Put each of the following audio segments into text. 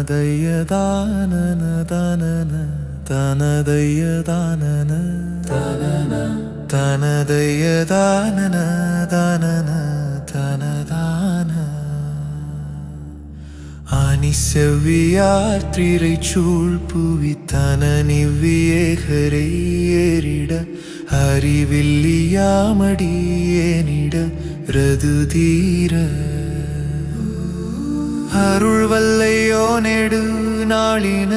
தனதைய தானன தனன தனதைய தானன தனன தனதைய தானன தனன தனதான. ஆனி செவ்வியார் திரை சூழ் புவி தனனிவ்வியேகரை ஏறிட அறிவில்லியாமடியேனிட ரது தீர அருள் வல்லையோ நெடு நாளின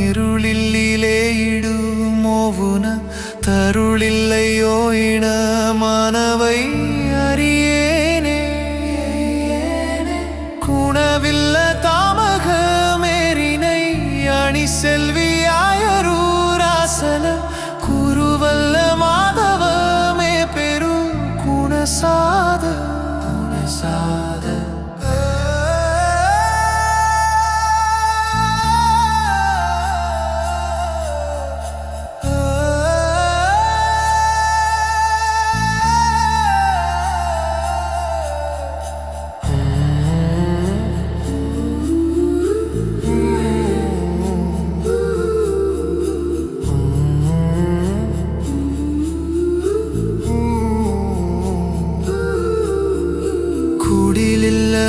இருளில்லிலே இடு மோவுன தருளில்லையோ இனமானவை அறியேனே. குணவில்ல தாமக மேரினை அணி செல்வி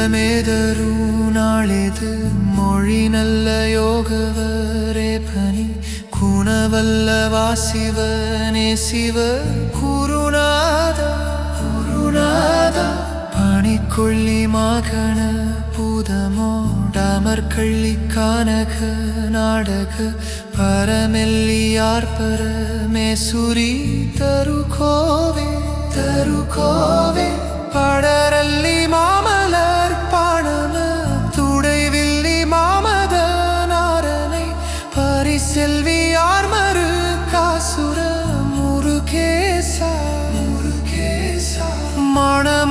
யுகமேதரு நாளேது மொழி நல்ல யோகவரே பனி குணவல்ல வாசிவனே சிவ குருநாதா. குருநாதா. பனிக்கொள்ளி மகன பூதமோடமர்கள்ளி கானக நாடக. பரமெல்லியார் பரமேசுரி தரு கோவே தரு கோவே படரல்லி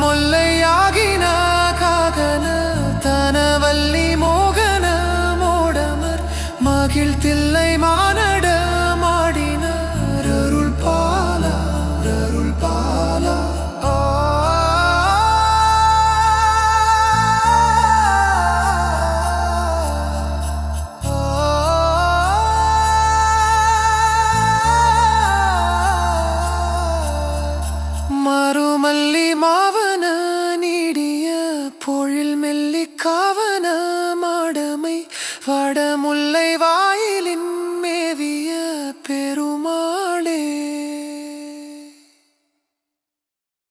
முல்லையாகின காதன தனவல்லி மோகன மோடமர் மகிழ் தில்லை மானட மாடினார் அருள் பாலா அருள் பாலா மறுமல்லி மா காவன மாடமை வடமுல்லை வாயிலின் மேவிய பெரு